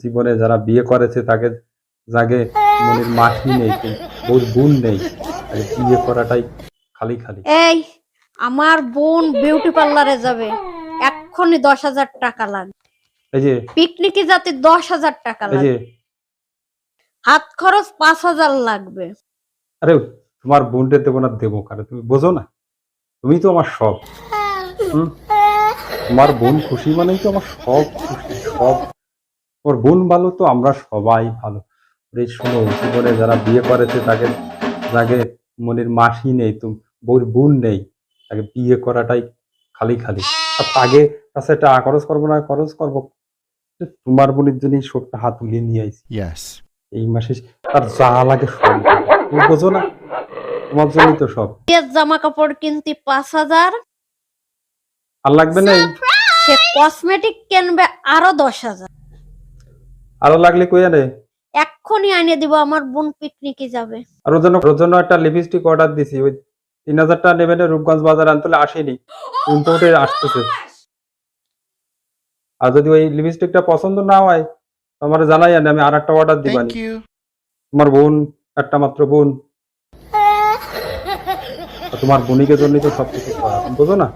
জীবনে যারা বিয়ে করেছে তাকে জাগে মনের মাঠই নেই বহু গুণ নেই। বিয়ে করাটাই খালি খালি। এই আমার বোন বিউটি পার্লারে যাবে। এক্ষুনি দশ হাজার টাকা লাগবে। এই যে পিকনিকে যাতে দশ হাজার টাকা লাগবে হাত খরচ পাঁচ হাজার লাগবে। আরে তোমার বোনটা দেবো না দেবো কারণ তুমি বোঝো না? তুমি তো আমার সব। হুম? তোমার বোন খুশি মানেই তো আমার সব খুশি সব। তোমার বোন ভালো তো আমরা সবাই ভালো। এই শোনো জীবনে যারা বিয়ে করেছে তাকে তাকে মনের মাসি নেই তুমি বউর বোন নেই। তাকে বিয়ে করাটাই খালি খালি। আর তাকে কাছে একটা খরচ করব না খরচ করব। তোমার বোনের জন্য শোকটা হাত উলিয়ে নিয়ে আইছি. এই মাসে তার যা লাগে সব। তুমি বোঝো না? তোমার জন্যই তো সব। বিয়ের জামা কাপড় কিনতে পাঁচ হাজার। আর লাগবে না সে কসমেটিক কিনবে আরও দশ হাজার। আরও লাগলে কই আরে এক্ষুনি আইনে দিব আমার বোন পিকনিকে যাবে। আর ওর জন্য ওর জন্য একটা লিপস্টিক অর্ডার দিছি ওই তিন হাজার টাকা নেবেন রূপগঞ্জ বাজার আনতে আসেনি। উল্টো উঠে আসতেছে। আর যদি ওই লিপস্টিকটা পছন্দ না হয় আমার জানাই আনে আমি আর একটা অর্ডার দিবানি. তোমার বোন একটা মাত্র বোন। তোমার বোনিকে জন্যই তো সবকিছু করা। বোঝো না?